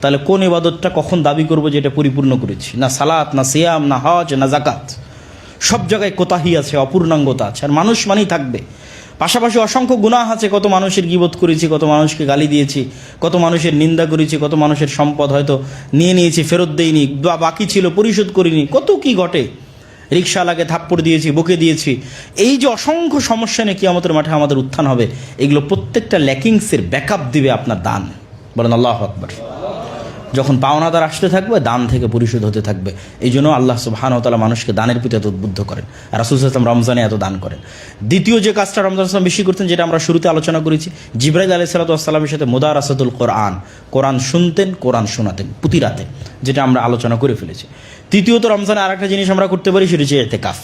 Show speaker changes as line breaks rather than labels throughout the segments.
তাহলে কোন ইবাদতটা কখন দাবি করব যে এটা পরিপূর্ণ করেছি? না সালাত, না সিয়াম, না হজ, না জাকাত সব জায়গায় কোতাহি আছে, অপূর্ণাঙ্গতা আছে, আর মানুষ মানেই থাকবে। পাশাপাশি অসংখ্য গুনাহ আছে, কত মানুষের গিবোধ করেছি, কত মানুষকে গালি দিয়েছি, কত মানুষের নিন্দা করেছি, কত মানুষের সম্পদ হয়তো নিয়ে নিয়েছি, ফেরত দেইনি বা বাকি ছিল, পরিশোধ করিনি, কত কি ঘটে? রিক্সাওয়ালাকে থাপ্পড় দিয়েছি, বকে দিয়েছি। এই যে অসংখ্য সমস্যা নিয়ে কিয়ামতের মাঠে আমাদের উত্থান হবে, এগুলো প্রত্যেকটা ল্যাকিংসের ব্যাকআপ দিবে আপনার দান। বলেন আল্লাহ আকবর। যখন পাওনাদার আসতে থাকবে, দান থেকে পরিশোধ হতে থাকবে। এই জন্য আল্লাহ সুবহান তালা মানুষকে দানের প্রতি এত উদ্বুদ্ধ করেন। রাসুল ইসলাম রমজানে এত দান করেন। দ্বিতীয় যে কাজটা রমজান ইসলাম বেশি করতেন, যেটা আমরা শুরুতে আলোচনা করেছি, জিব্রাইল আলি সাল্লাতামের সাথে মোদার আসাদুল কোরআন কোরআন শুনতেন, কোরআন শোনাতেন পুঁতি রাতে, যেটা আমরা আলোচনা করে ফেলেছি। তৃতীয়ত রমজানে আর একটা জিনিস আমরা করতে পারি, সেটা হচ্ছে এতেকাফ।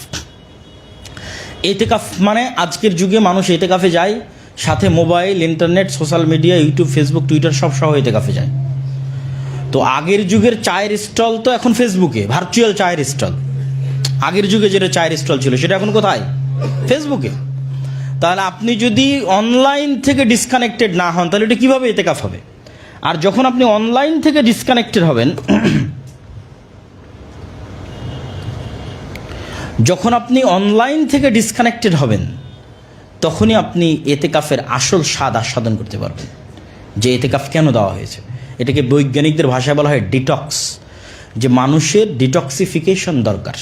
এতেকাফ মানে আজকের যুগে মানুষ এতেকাফে যায়, সাথে mobile, internet, social media, YouTube, Facebook, Twitter সব সহ এতেকাফে যায়। তো আগের যুগের চায়ের স্টল তো এখন ফেসবুকে ভার্চুয়াল চায়ের স্টল। আগের যুগে যেটা চায়ের স্টল ছিল, সেটা এখন কোথায়? ফেসবুকে তাহলে আপনি যদি অনলাইন থেকে ডিসকানেক্টেড না হন, তাহলে এটা কীভাবে এতে কাফ হবে? আর যখন আপনি অনলাইন থেকে ডিসকানেক্টেড হবেন, যখন আপনি অনলাইন থেকে ডিসকানেক্টেড হবেন, তখনই আপনি এতেকাফের আসল স্বাদ আস্বাদন করতে পারবেন। যে এতেকাফ কেন দেওয়া হয়েছে? এটাকে বৈজ্ঞানিকদের ভাষায় বলা হয় ডিটক্স যে মানুষের ডিটক্সিফিকেশন দরকার।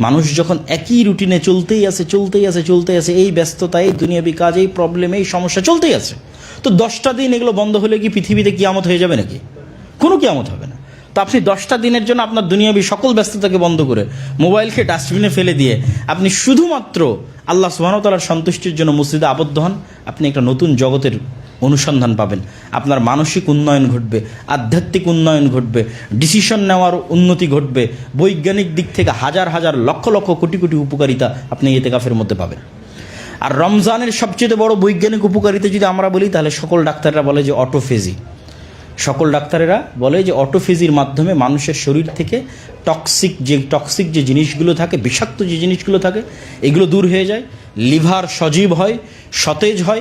মানুষ যখন একই রুটিনে চলতেই আছে চলতেই আছে চলতেই আছে, এই ব্যস্ততা, এই দুনিয়াবি কাজ, এই প্রবলেম এই সমস্যা চলতেই আছে। তো দশটা দিন এগুলো বন্ধ হলে কি পৃথিবীতে কিয়ামত হয়ে যাবে নাকি? কোনো কিয়ামত হবে না। তো আপনি দশটা দিনের জন্য আপনার দুনিয়াবি সকল ব্যস্ততাকে বন্ধ করে মোবাইলকে ডাস্টবিনে ফেলে দিয়ে আপনি শুধুমাত্র আল্লাহ সুবাহতালার সন্তুষ্টির জন্য মসজিদে আবদ্ধ হন। আপনি একটা নতুন জগতের অনুসন্ধান পাবেন। আপনার মানসিক উন্নয়ন ঘটবে, আধ্যাত্মিক উন্নয়ন ঘটবে ডিসিশন নেওয়ার উন্নতি ঘটবে, বৈজ্ঞানিক দিক থেকে হাজার হাজার লক্ষ লক্ষ কোটি কোটি উপকারিতা আপনি এতে কাফের মধ্যে পাবেন। আর রমজানের সবচেয়ে বড় বৈজ্ঞানিক উপকারিতা যদি আমরা বলি, তাহলে সকল ডাক্তাররা বলে যে অটোফেজি সকল ডাক্তারেরা বলে যে অটোফেজির মাধ্যমে মানুষের শরীর থেকে টক্সিক যে টক্সিক যে জিনিসগুলো থাকে, বিষাক্ত যে জিনিসগুলো থাকে, এগুলো দূর হয়ে যায় লিভার সজীব হয়, সতেজ হয়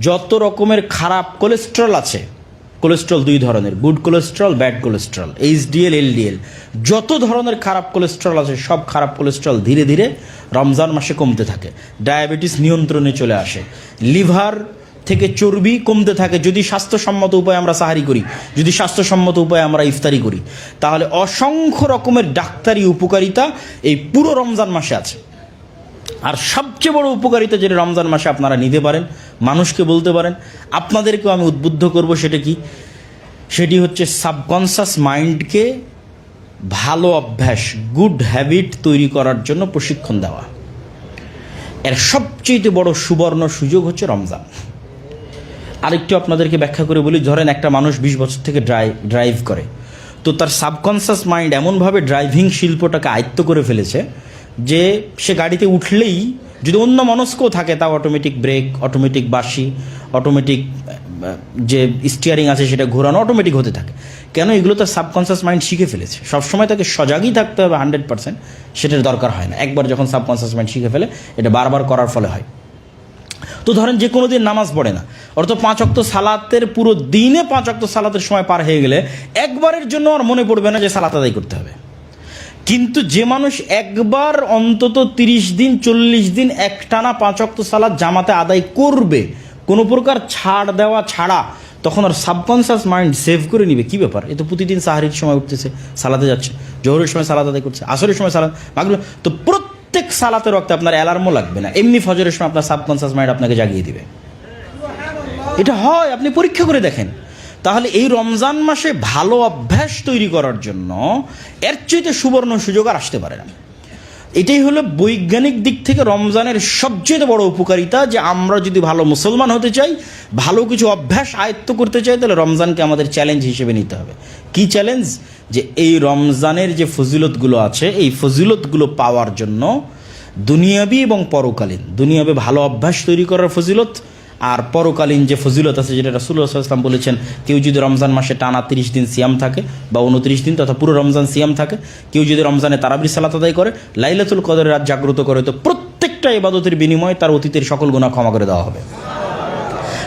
যত রকমের খারাপ কোলেস্ট্রল আছে কোলেস্ট্রল দুই ধরনের good cholesterol bad cholesterol HDL LDL যত ধরনের খারাপ কোলেস্ট্রল আছে, সব খারাপ কোলেস্ট্রল ধীরে ধীরে রমজান মাসে কমতে থাকে। ডায়াবেটিস নিয়ন্ত্রণে চলে আসে। লিভার থেকে চর্বি কমতে থাকে। যদি স্বাস্থ্যসম্মত উপায়ে আমরা সাহারি করি, যদি স্বাস্থ্যসম্মত উপায়ে আমরা ইফতারি করি, তাহলে অসংখ্য রকমের ডাক্তারি উপকারিতা এই পুরো রমজান মাসে আছে। আর সবচেয়ে বড় উপকারিতা যেটা রমজান মাসে আপনারা নিতে পারেন মানুষকে বলতে পারেন, আপনাদেরকেও আমি উদ্বুদ্ধ করব সেটা কি? সেটি হচ্ছে সাবকনসাস মাইন্ডকে ভালো অভ্যাস গুড হ্যাবিট তৈরি করার জন্য প্রশিক্ষণ দেওয়া। এর সবচেয়ে বড় সুবর্ণ সুযোগ হচ্ছে রমজান। আরেকটু আপনাদেরকে ব্যাখ্যা করে বলি, ধরেন একটা মানুষ বিশ বছর থেকে ড্রাইভ ড্রাইভ করে। তো তার সাবকনসাস মাইন্ড এমনভাবে ড্রাইভিং শিল্পটাকে আয়ত্ত করে ফেলেছে যে সে গাড়িতে উঠলেই যদি অন্য মনস্কও থাকে, তাও অটোমেটিক ব্রেক অটোমেটিক বাসি অটোমেটিক যে স্টিয়ারিং আছে সেটা ঘোরানো অটোমেটিক হতে থাকে। কেন? এগুলো তার সাবকনসিয়াস মাইন্ড শিখে ফেলেছে। সবসময় তাকে সজাগই থাকতে হবে হান্ড্রেড পার্সেন্ট সেটার দরকার হয় না। একবার যখন সাবকনসিয়াস মাইন্ড শিখে ফেলে, এটা বারবার করার ফলে হয়। তো ধরেন যে কোনো দিন নামাজ পড়ে না অর্থাৎ পাঁচ অক্ত সালাতের পুরো দিনে পাঁচ অক্ত সালাতের সময় পার হয়ে গেলে একবারের জন্য আর মনে পড়বে না যে সালাত আদায় করতে হবে। কিন্তু যে মানুষ একবার অন্তত তিরিশ দিন, চল্লিশ দিন একটানা পাঁচ অক্ত সালাদ জামাতে আদায় করবে, কোনো প্রকার ছাড় দেওয়া ছাড়া, তখন আর সাবকনসিয়াস মাইন্ড সেভ করে নিবে। কি ব্যাপার? এ তো প্রতিদিন সাহারির সময় উঠতেছে, সালাতে যাচ্ছে, জোহরের সময় সালাদ আদায় করছে, আসরের সময় সালাদ মাগলো তো প্রত্যেক সালাতের রক্তে আপনার অ্যালার্মও লাগবে না। এমনি ফজরের সময় আপনার সাবকনসিয়াস মাইন্ড আপনাকে জাগিয়ে দিবে। এটা হয়, আপনি পরীক্ষা করে দেখেন। তাহলে এই রমজান মাসে ভালো অভ্যাস তৈরি করার জন্য এর চাইতে সুবর্ণ সুযোগ আর আসতে পারে না। এটাই হলো বৈজ্ঞানিক দিক থেকে রমজানের সবচেয়ে বড় উপকারিতা যে আমরা যদি ভালো মুসলমান হতে চাই, ভালো কিছু অভ্যাস আয়ত্ত করতে চাই, তাহলে রমজানকে আমাদের চ্যালেঞ্জ হিসেবে নিতে হবে। কি চ্যালেঞ্জ যে এই রমজানের যে ফজিলতগুলো আছে, এই ফজিলতগুলো পাওয়ার জন্য দুনিয়াবি এবং পরকালীন, দুনিয়াবে ভালো অভ্যাস তৈরি করার ফজিলত আর পরকালীন যে ফজিলত আছে, যেটা রাসুল্লাহ ইসলাম বলেছেন, কেউ যদি রমজান মাসে টানা তিরিশ দিন সিয়াম থাকে বা উনত্রিশ দিন তথা পুরো রমজান সিয়াম থাকে, কেউ যদি রমজানে তারাবির সালাত আদায় করে, লাইলাতুল কদরের রাত জাগ্রত করে, তো প্রত্যেকটা ইবাদতের বিনিময়ে তার অতীতের সকল গুণা ক্ষমা করে দেওয়া হবে।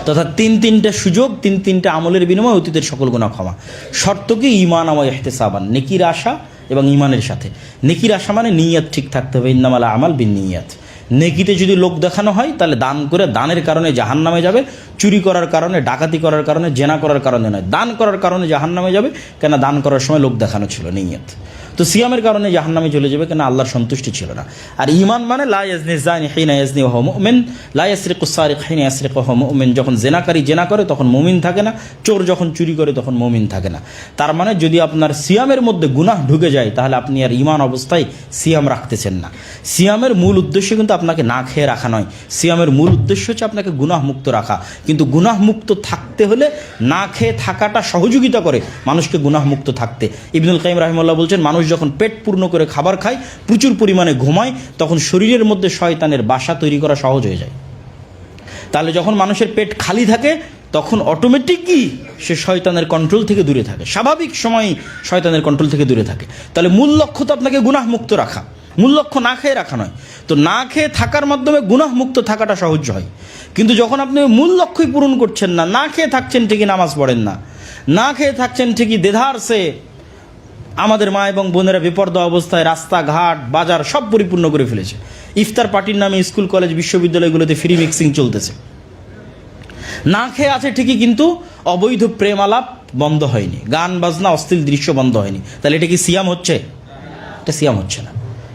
তথা তিন তিনটা সুযোগ, তিন তিনটা আমলের বিনিময়ে অতীতের সকল গুণা ক্ষমা। শর্ত কি? ইমান আমার এহতেসাবান নেকির আশা এবং ইমানের সাথে। নেকির আশা মানে নিয়াত ঠিক থাকতে হবে। ইন্নামালা আমাল বিন নিয়াত। নেকিতে যদি লোক দেখানো হয়, তাহলে দান করে দানের কারণে জাহান নামে যাবে, চুরি করার কারণে, ডাকাতি করার কারণে, জেনা করার কারণে নয়। দান করার কারণে জাহান নামে যাবে কেন দান করার সময় লোক দেখানো ছিল, নিয়ত। তো সিয়ামের কারণে জাহান নামে চলে যাবে কেন? আল্লাহর সন্তুষ্টি ছিল না। আর ইমান মানে যখন জেনাকারী জেনা করে, তখন মুমিন থাকে না। চোর যখন চুরি করে, তখন মুমিন থাকে না। তার মানে যদি আপনার সিয়ামের মধ্যে গুনাহ ঢুকে যায়, তাহলে আপনি আর ইমান অবস্থায় সিয়াম রাখতেছেন না। সিয়ামের মূল উদ্দেশ্য কিন্তু আপনাকে না খেয়ে রাখা নয়। সিয়ামের মূল উদ্দেশ্য হচ্ছে আপনাকে গুনাহ মুক্ত রাখা। কিন্তু গুনাহ মুক্ত থাকতে হলে না খেয়ে থাকাটা সহযোগিতা করে মানুষকে গুনাহ মুক্ত থাকতে। ইবনুল কাইম রাহিমাল্লাহ বলছেন, মানুষ যখন পেট পূর্ণ করে খাবার খায়, প্রচুর পরিমাণে ঘুমায়, তখন শরীরের মধ্যে শয়তানের বাসা তৈরি করা সহজ হয়ে যায়। তাহলে যখন মানুষের পেট খালি থাকে, তখন অটোমেটিকই সে শয়তানের কন্ট্রোল থেকে দূরে থাকে। স্বাভাবিক সময়ই শয়তানের কন্ট্রোল থেকে দূরে থাকে। তাহলে মূল লক্ষ্য তো আপনাকে গুনাহ মুক্ত রাখা। মূল লক্ষ্য না খেয়ে রাখা নয়। তো না খেয়ে থাকার মাধ্যমে গুনাহ মুক্ত থাকাটা সহজ হয়। কিন্তু যখন আপনি মূল লক্ষ্যই পূরণ করছেন না না খেয়ে থাকছেন ঠিকই নামাজ পড়েন না না খেয়ে থাকছেন ঠিকই দেধার সে আমাদের মা এবং বোনেরা বিপর্দ অবস্থায় রাস্তাঘাট, বাজার সব পরিপূর্ণ করে ফেলেছে। ইফতার পার্টির নামে স্কুল, কলেজ, বিশ্ববিদ্যালয়গুলোতে ফ্রি মিক্সিং চলতেছে। না খেয়ে আছে ঠিকই কিন্তু অবৈধ প্রেম আলাপ বন্ধ হয়নি। গান, বাজনা অস্থির দৃশ্য বন্ধ হয়নি। তাহলে এটা কি সিয়াম হচ্ছে? এটা সিয়াম হচ্ছে না।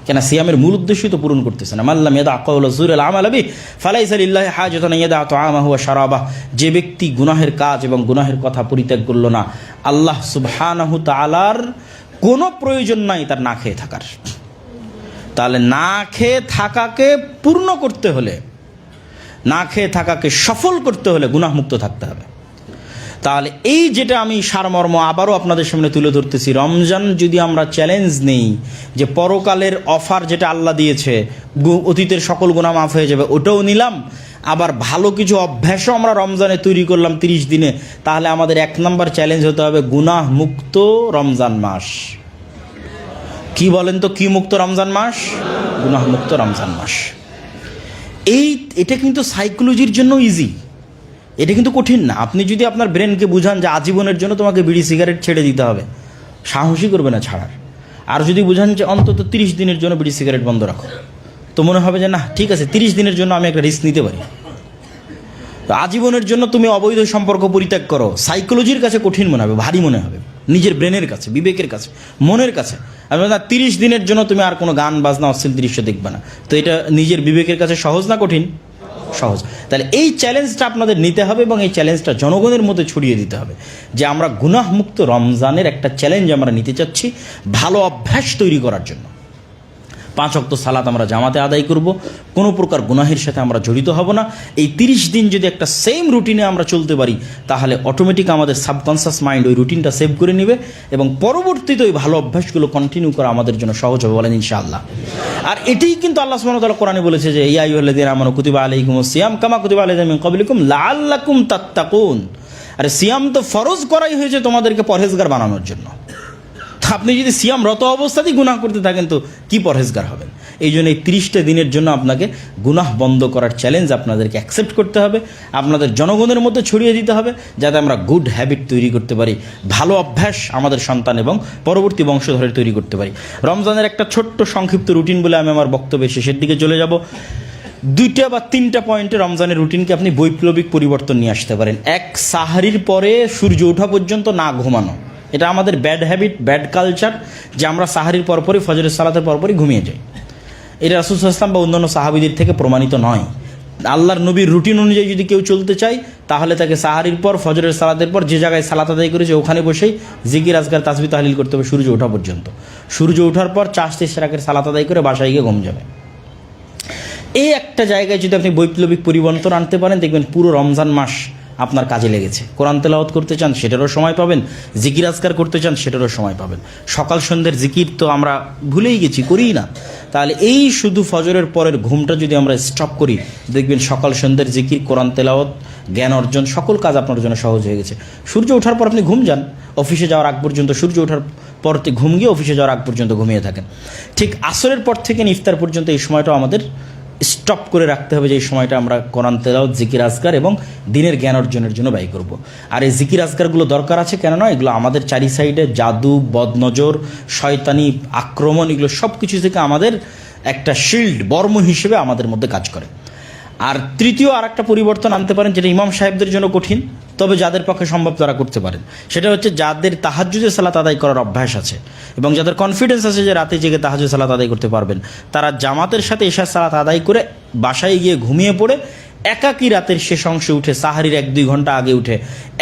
কেন সিয়ামের মূল উদ্দেশ্যই তো পূরণ করতেছে না। মাল্লাম ইয়াদা আকাউল জুরুল আমাল আবি ফালাইসালিল্লাহ হাজতান ইয়াদা তো আমা হুয়া শারাবা। যে ব্যক্তি গুনাহের কাজ এবং গুনাহের কথা পরিত্যাগ করল না, আল্লাহ সুবহানাহু তাআলার কোনো প্রয়োজন নাই তার না খেয়ে থাকার। তাহলে না খেয়ে থাকাকে পূর্ণ করতে হলে, না খেয়ে থাকাকে সফল করতে হলে গুণামুক্ত থাকতে হবে। তাহলে এই যেটা আমি সারমর্ম আবারও আপনাদের সামনে তুলে ধরতেছি, রমজান যদি আমরা চ্যালেঞ্জ নেই, যে পরকালের অফার যেটা আল্লাহ দিয়েছে অতীতের সকল গুণা মাফ হয়ে যাবে, ওটাও নিলাম, আবার ভালো কিছু অভ্যাসও আমরা রমজানে তৈরি করলাম তিরিশ দিনে, তাহলে আমাদের এক নম্বর চ্যালেঞ্জ হতে হবে গুনাহ মুক্ত রমজান মাস। কি বলেন তো কি মুক্ত রমজান মাস? গুনাহ মুক্ত রমজান মাস। এই, এটা কিন্তু সাইকোলজির জন্য ইজি এটা কিন্তু কঠিন না। আপনি যদি আপনার ব্রেনকে বুঝান যে আজীবনের জন্য তোমাকে বিড়ি সিগারেট ছেড়ে দিতে হবে, সাহসই করবে না ছাড়ার। আর যদি বুঝান যে অন্তত তিরিশ দিনের জন্য বিড়ি সিগারেট বন্ধ রাখো, তো মনে হবে যে, না, ঠিক আছে, তিরিশ দিনের জন্য আমি একটা রিস্ক নিতে পারি। তো আজীবনের জন্য তুমি অবৈধ সম্পর্ক পরিত্যাগ করো। সাইকোলজির কাছে কঠিন মনে হবে, ভারী মনে হবে। নিজের ব্রেনের কাছে, বিবেকের কাছে, মনের কাছে। আমি না, তিরিশ দিনের জন্য তুমি আর কোনো গান, বাজনা, অশ্লীল দৃশ্য দেখবে না। তো এটা নিজের বিবেকের কাছে সহজ না কঠিন? সহজ। তাহলে এই চ্যালেঞ্জটা আপনাদের নিতে হবে এবং এই চ্যালেঞ্জটা জনগণের মধ্যে ছড়িয়ে দিতে হবে যে আমরা গুনাহমুক্ত রমজানের একটা চ্যালেঞ্জ আমরা নিতে চাচ্ছি ভালো অভ্যাস তৈরি করার জন্য। পাঁচ অক্ত সালাত আমরা জামাতে আদায় করব। কোনো প্রকার গুনাহের সাথে আমরা জড়িত হব না। এই তিরিশ দিন যদি একটা সেম রুটিনে আমরা চলতে পারি, তাহলে অটোমেটিক আমাদের সাবকনসিয়াস মাইন্ড ওই রুটিনটা সেভ করে নেবে এবং পরবর্তীতে ওই ভালো অভ্যাসগুলো কন্টিনিউ করা আমাদের জন্য সহজ হবে বলেন ইনশাআল্লাহ। আর এটাই কিন্তু আল্লাহ তাআলা কোরআনে বলেছে যে, ইয়া আইয়ুহাল্লাযীনা আমানু কুতিবা আলাইকুমুস সিয়াম কামা কুতিবা আলাইহিম মিন ক্বাবলিকুম লাআল্লাকুম তাত্তাকুন। আরে সিয়াম তো ফরজ করাই হয়েছে তোমাদেরকে পরহেজগার বানানোর জন্য। আপনি যদি সিয়াম রত অবস্থাতেই গুনাহ করতে থাকেন তো কি পরহেজগার হবেন? এই জন্য এই তিরিশটা দিনের জন্য আপনাকে গুনাহ বন্ধ করার চ্যালেঞ্জ আপনাদেরকে অ্যাকসেপ্ট করতে হবে। আপনাদের জনগণের মধ্যে ছড়িয়ে দিতে হবে যাতে আমরা গুড হ্যাবিট তৈরি করতে পারি, ভালো অভ্যাস আমাদের সন্তান এবং পরবর্তী বংশধরের তৈরি করতে পারি। রমজানের একটা ছোট্ট সংক্ষিপ্ত রুটিন বলে আমি আমার বক্তব্যের শেষের দিকে চলে যাব। দুইটা বা তিনটা পয়েন্টে রমজানের রুটিনকে আপনি বৈপ্লবিক পরিবর্তন নিয়ে আসতে পারেন। এক, সাহারির পরে সূর্য ওঠা পর্যন্ত না ঘুমানো। এটা আমাদের ব্যাড হ্যাবিট ব্যাড কালচার যে আমরা সাহারির পরপরই, ফজরের সালাতের পরপরই ঘুমিয়ে যাই। এটা রাসুল ইসলাম বা অন্যান্য সাহাবিদের থেকে প্রমাণিত নয়। আল্লাহর নবীর রুটিন অনুযায়ী যদি কেউ চলতে চায়, তাহলে তাকে সাহারির পর, ফজরের সালাতের পর, যে জায়গায় সালাত আদায় করেছে, ওখানে বসেই জিকির, আজগার তাসবি তাহলিল করতে হবে সূর্য ওঠা পর্যন্ত। সূর্য ওঠার পর চাষ তেইশ রাখের সালাত আদায় করে বাসায় গিয়ে ঘুম যাবে। এই একটা জায়গায় যদি আপনি বৈপ্লবিক পরিবর্তন আনতে পারেন, দেখবেন পুরো রমজান মাস আপনার কাজে লেগেছে। কোরআন তেলাওয়াত করতে চান, সেটারও সময় পাবেন। জিকির আজকার করতে চান, সেটারও সময় পাবেন। সকাল সন্ধ্যের জিকির তো আমরা ভুলেই গেছি, করিই না। তাহলে এই শুধু ফজরের পরের ঘুমটা যদি আমরা স্টপ করি, দেখবেন সকাল সন্ধ্যের জিকির, কোরআন তেলাওয়াত, জ্ঞান অর্জন, সকল কাজ আপনার জন্য সহজ হয়ে গেছে। সূর্য ওঠার পর আপনি ঘুম যান। অফিসে যাওয়ার আগ পর্যন্ত সূর্য ওঠার পর ঘুম গিয়ে অফিসে যাওয়ার আগ পর্যন্ত ঘুমিয়ে থাকেন। ঠিক আসরের পর থেকে ইফতার পর্যন্ত এই সময়টাও আমাদের স্টপ করে রাখতে হবে যে এই সময়টা আমরা কোরআন তেলাও জিকির আজগার এবং দিনের জ্ঞান অর্জনের জন্য ব্যয় করব। আর এই জিকির আজগারগুলো দরকার আছে কেননা এগুলো আমাদের চারি সাইডে জাদু, বদনজর, শয়তানি আক্রমণ, এগুলো সব কিছু থেকে আমাদের একটা শিল্ড বর্ম হিসেবে আমাদের মধ্যে কাজ করে। আর তৃতীয় আর একটা পরিবর্তন আনতে পারেন, যেটা ইমাম সাহেবদের জন্য কঠিন, তবে যাদের পক্ষে সম্ভব তারা করতে পারেন। সেটা হচ্ছে যাদের তাহাজুদের সালাত আদায় করার অভ্যাস আছে এবং যাদের কনফিডেন্স আছে যে রাতে জেগে তাহাজুদ সালাত আদায় করতে পারবেন, তারা জামাতের সাথে এশার সালাত আদায় করে বাসায় গিয়ে ঘুমিয়ে পড়ে একাকি রাতের শেষ অংশে উঠে সাহারির এক দুই ঘণ্টা আগে উঠে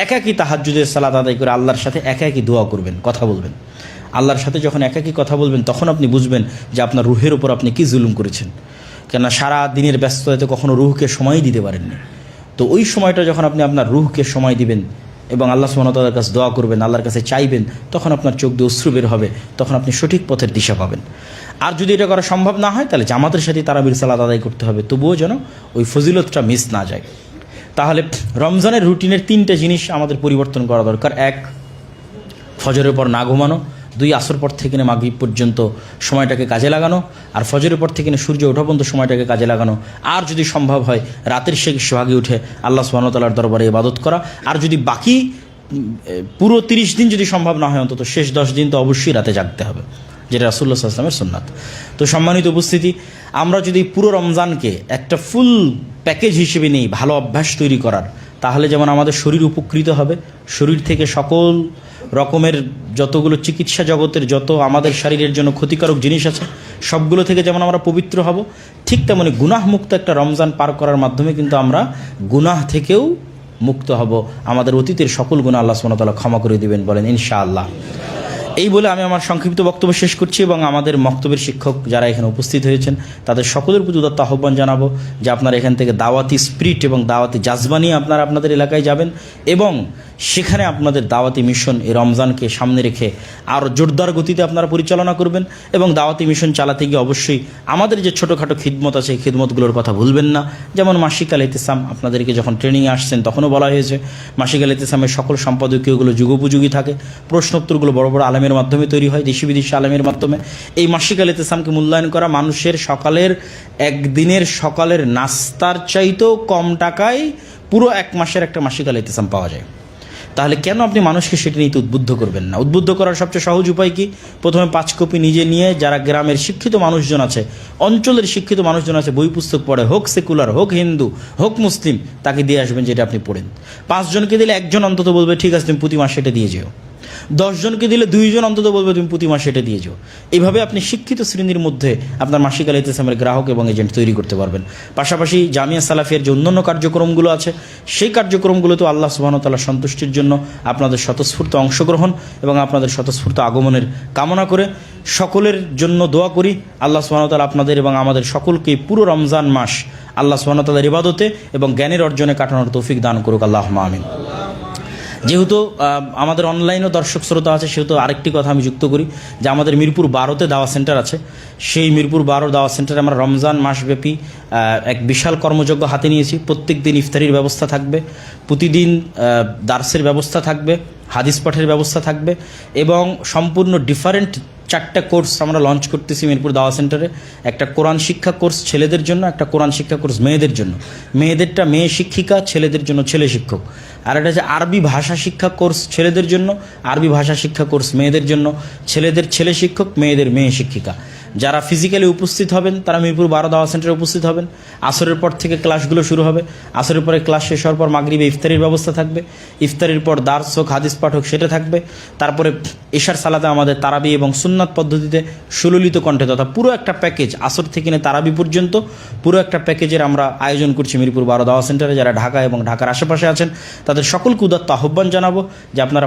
একাকি তাহাজুদের সালাত আদায় করে আল্লাহর সাথে একাকি দোয়া করবেন, কথা বলবেন। আল্লাহর সাথে যখন একাকি কথা বলবেন, তখন আপনি বুঝবেন যে আপনার রুহের উপর আপনি কি জুলুম করেছেন। কেননা সারা দিনের ব্যস্ততাতে কখনো রুহকে সময় দিতে পারেননি। তো ওই সময়টা যখন আপনি আপনার রুহকে সময় দিবেন এবং আল্লাহ সুমনতার কাছে দোয়া করবেন, আল্লাহর কাছে চাইবেন, তখন আপনার চোখ দিয়ে অশ্রু বের হবে, তখন আপনি সঠিক পথের দিশা পাবেন। আর যদি এটা করা সম্ভব না হয়, তাহলে জামাতের সাথে তারাবির সালাদ আদায় করতে হবে, তবুও যেন ওই ফজিলতটা মিস না যায়। তাহলে রমজানের রুটিনের তিনটে জিনিস আমাদের পরিবর্তন করা দরকার। এক, ফজরের পর না ঘুমানো। দুই আসর পর থেকে নিয়ে মাগরিব পর্যন্ত সময়টাকে কাজে লাগানো, আর ফজরের পর থেকে নিয়ে সূর্য ওঠা পর্যন্ত সময়টাকে কাজে লাগানো। আর যদি সম্ভব হয়, রাতের শেষ সোহাগে উঠে আল্লাহ সুবাহতাল্লার দরবারে ইবাদত করা। আর যদি বাকি পুরো তিরিশ দিন যদি সম্ভব না হয় অন্তত, শেষ দশ দিন তো অবশ্যই রাতে জাগতে হবে, যেটা রাসুল্লাহ আসলামের সুন্নাত। তো সম্মানিত উপস্থিতি, আমরা যদি পুরো রমজানকে একটা ফুল প্যাকেজ হিসেবে নিই, ভালো অভ্যাস তৈরি করার, তাহলে যেমন আমাদের শরীর উপকৃত হবে, শরীর থেকে সকল রকমের যতগুলো চিকিৎসা জগতের যত আমাদের শরীরের জন্য ক্ষতিকারক জিনিস আছে, সবগুলো থেকে যেমন আমরা পবিত্র হব, ঠিক তেমনি গুনাহমুক্ত একটা রমজান পার করার মাধ্যমে কিন্তু আমরা গুনাহ থেকেও মুক্ত হব। আমাদের অতীতের সকল গুণা আল্লাহ সুমতলা ক্ষমা করে দিবেন বলেন, ইনশাআল্লাহ। এই বলে আমি আমার সংক্ষিপ্ত বক্তব্য শেষ করছি এবং আমাদের বক্তব্যের শিক্ষক যারা এখানে উপস্থিত হয়েছেন, তাদের সকলের প্রতি উদাত্ত আহ্বান জানাব যে আপনারা এখান থেকে দাওয়াতি স্পিরিট এবং দাওয়াতি জাজবা নিয়ে আপনারা আপনাদের এলাকায় যাবেন এবং সেখানে আপনাদের দাওয়াতি মিশন এই রমজানকে সামনে রেখে আরও জোরদার গতিতে আপনারা পরিচালনা করবেন এবং দাওয়াতি মিশন চালাতে গিয়ে অবশ্যই আমাদের যে ছোটোখাটো খিদমত আছে এই খিদমতগুলোর কথা ভুলবেন না। যেমন মাসিক আল ইতেসাম, আপনাদেরকে যখন ট্রেনিংয়ে আসছেন তখনও বলা হয়েছে মাসিক আল ইতিসামের সকল সম্পাদকীয়গুলো যুগোপযোগী থাকে, প্রশ্নোত্তরগুলো বড় বড় আলেমের মাধ্যমে তৈরি হয়, দেশি বিদেশি আলেমের মাধ্যমে। এই মাসিক আল ইতেসামকে মূল্যায়ন করা মানুষের সকালের, একদিনের সকালের নাস্তার চাইতেও কম টাকায় পুরো এক মাসের একটা মাসিক আল ইতেসাম পাওয়া যায়। তাহলে কেন আপনি মানুষকে সেটি নিতে উদ্বুদ্ধ করবেন না? উদ্বুদ্ধ করার সবচেয়ে সহজ উপায় কি? প্রথমে পাঁচ কপি নিজে নিয়ে যারা গ্রামের শিক্ষিত মানুষজন আছে, অঞ্চলের শিক্ষিত মানুষজন আছে, বই পুস্তক পড়ে হোক, সেকুলার হোক, হিন্দু হোক, মুসলিম, তাকে দিয়ে আসবেন যেটা আপনি পড়েন। পাঁচজনকে দিলে একজন অন্তত বলবে, ঠিক আছে, তুমি প্রতি মাসে এটা দিয়ে যেও। দশজনকে দিলে দুইজন অন্তত বলবে, তুমি প্রতি মাসে এটা দিয়ে যাও এইভাবে আপনি শিক্ষিত শ্রেণির মধ্যে আপনার মাসিক আল ইতিসামের গ্রাহক এবং এজেন্ট তৈরি করতে পারবেন। পাশাপাশি জামিয়া সালাফিয়ার যে অন্যান্য কার্যক্রমগুলো আছে, সেই কার্যক্রমগুলোতেও আল্লাহ সুবাহতাল্লাহ সন্তুষ্টির জন্য আপনাদের স্বতঃস্ফূর্ত অংশগ্রহণ এবং আপনাদের স্বতঃস্ফূর্ত আগমনের কামনা করে সকলের জন্য দোয়া করি। আল্লাহ সুবাহতাল আপনাদের এবং আমাদের সকলকে পুরো রমজান মাস আল্লাহ সুবাহতাল্লাহর ইবাদতে এবং জ্ঞানের অর্জনে কাটানোর তৌফিক দান করুক। আল্লাহ আমিন। যেহেতু আমাদের অনলাইনও দর্শক শ্রোতা আছে, সেহেতু আরেকটি কথা আমি যুক্ত করি যে আমাদের মিরপুর বারোতে দাওয়া সেন্টার আছে। সেই মিরপুর বারো দাওয়া সেন্টারে আমরা রমজান মাসব্যাপী এক বিশাল কর্মযজ্ঞ হাতে নিয়েছি। প্রত্যেক দিন ইফতারির ব্যবস্থা থাকবে, প্রতিদিন দার্সের ব্যবস্থা থাকবে, হাদিস পাঠের ব্যবস্থা থাকবে এবং সম্পূর্ণ ডিফারেন্ট চারটা কোর্স আমরা লঞ্চ করতেছি মিরপুর দাওয়া সেন্টারে। একটা কোরআন শিক্ষা কোর্স ছেলেদের জন্য, একটা কোরআন শিক্ষা কোর্স মেয়েদের জন্য। মেয়েদেরটা মেয়ে শিক্ষিকা, ছেলেদের জন্য ছেলে শিক্ষক। আর এটা হচ্ছে আরবি ভাষা শিক্ষা কোর্স ছেলেদের জন্য, আরবি ভাষা শিক্ষা কোর্স মেয়েদের জন্য। ছেলেদের ছেলে শিক্ষক, মেয়েদের মেয়ে শিক্ষিকা। যারা ফিজিক্যালি উপস্থিত হবেন, তারা মিরপুর বারো দাওয়া সেন্টারে উপস্থিত হবেন। আসরের পর থেকে ক্লাসগুলো শুরু হবে। আসরের পরে ক্লাস শেষ হওয়ার পর মাগরিবে ইফতারির ব্যবস্থা থাকবে। ইফতারির পর দার্স হোক, হাদিস পাঠ হোক সেটা থাকবে। তারপরে এশার সালাতে আমাদের তারাবি এবং সুন্নাত পদ্ধতিতে সুললিত কণ্ঠে তথা পুরো একটা প্যাকেজ, আসর থেকে নিয়ে তারাবি পর্যন্ত, পুরো একটা প্যাকেজের আমরা আয়োজন করছি মিরপুর বারো দাওয়া সেন্টারে। যারা ঢাকা এবং ঢাকার আশেপাশে আছেন, তাদের সকলকে উদাত্ত আহ্বান জানাব যে আপনারা